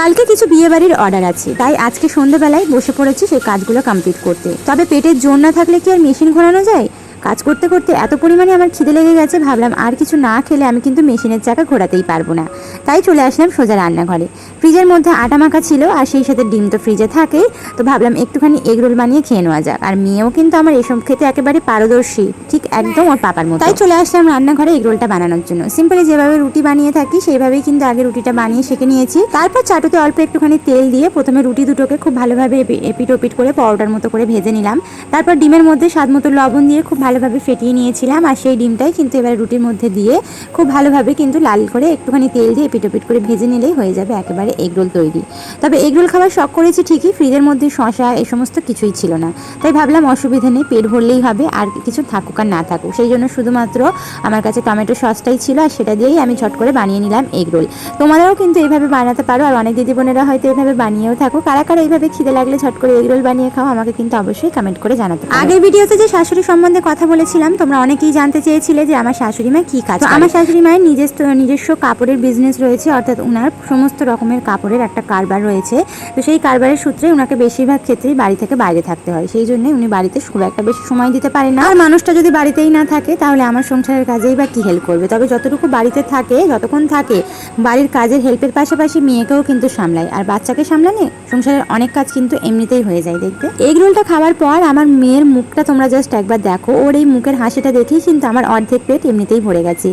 কালকে কিছু বিয়ে বাড়ির অর্ডার আছে, তাই আজকে সন্ধ্যেবেলায় বসে পড়েছি সেই কাজগুলো কমপ্লিট করতে। তবে পেটের জোর না থাকলে কি আর মেশিন ঘোরানো যায়? কাজ করতে করতে এত পরিমাণে আমার খিদে লেগে গেছে, ভাবলাম আর কিছু না খেলে আমি কিন্তু মেশিনের চাকা ঘোরাতেই পারব না। তাই চলে আসলাম সোজা রান্নাঘরে। ফ্রিজের মধ্যে আটা মাখা ছিল আর সেই সাথে ডিম তো ফ্রিজে থাকেই, তো ভাবলাম একটুখানি এগরোল বানিয়ে খেয়ে নেওয়া যাক। আর মেয়েও কিন্তু আমার এসব খেতে একেবারে পারদর্শী, ঠিক একদম ওর পাপার মতো। তাই চলে আসলাম রান্নাঘরে এগরোলটা বানানোর জন্য। সিম্পলি যেভাবে রুটি বানিয়ে থাকি, সেইভাবেই কিন্তু আগে রুটিটা বানিয়ে শিখে নিয়েছি। তারপর চাটুতে অল্প একটুখানি তেল দিয়ে প্রথমে রুটি দুটোকে খুব ভালোভাবে এপি- এপিট ওপিট করে পরোটার মতো করে ভেজে নিলাম। তারপর ডিমের মধ্যে স্বাদ মতো লবণ দিয়ে খুব ভালোভাবে ফেটিয়ে নিয়েছিলাম আর সেই ডিমটাই কিন্তু এবার রুটির মধ্যে দিয়ে খুব ভালোভাবে কিন্তু লাল করে একটুখানি তেল দিয়ে এপিট ওপিট করে ভেজে নিলেই হয়ে যাবে একেবারে এগরোল তৈরি। তবে এগরোল খাবার শখ করেছি ঠিকই, ফ্রিজের মধ্যে শশা এ সমস্ত কিছুই ছিল না। তাই ভাবলাম অসুবিধা নেই, পেট ভরলেই হবে আর কিছু থাকুক আর না থাকুক। সেই জন্য শুধুমাত্র আমার কাছে টমেটো সসটাই ছিল আর সেটা দিয়েই আমি ছট করে বানিয়ে নিলাম এগরোল তোমাদেরও কিন্তু এইভাবে বানাতে পারো আর অনেক দিদি বোনেরা হয়তো এইভাবে বানিয়েও থাকো কারা কারা এইভাবে খিদে লাগলে ছট করে এগরোল বানিয়ে খাও, আমাকে কিন্তু অবশ্যই কমেন্ট করে জানাতে আগের ভিডিওতে যে শাশুড়ি সম্বন্ধে বলেছিলাম তোমরা অনেকেই জানতে চেয়েছিলে যে আমার শাশুড়ি মা কি কাজ আমার শাশুড়ি মায়ের নিজস্ব নিজস্ব কাপড়ের বিজনেস রয়েছে অর্থাৎ ওনার সমস্ত রকমের কাপড়ের একটা কারবার রয়েছে। তো সেই কারবারের সূত্রে ওনাকে বেশিরভাগ ক্ষেত্রেই বাড়ি থেকে বাইরে থাকতে হয়। সেই জন্য উনি বাড়িতে খুব একটা বেশি সময় দিতে পারেন না। আর মানুষটা যদি বাড়িতেই না থাকে তাহলে আমার সংসারের কাজেই বা কি হেল্প করবে? তবে যতটুকু বাড়িতে থাকে যতক্ষণ থাকে বাড়ির কাজের হেল্পের পাশাপাশি মেয়েকেও কিন্তু সামলায়। আর বাচ্চাকে সামলানে সংসারের অনেক কাজ কিন্তু এমনিতেই হয়ে যায় দেখতে। এগ রোলটা খাওয়ার পর আমার মেয়ের মুখটা তোমরা জাস্ট একবার দেখো। ওর এই মুখের হাসিটা দেখেই কিন্তু আমার অর্ধেক পেট এমনিতেই ভরে গেছে।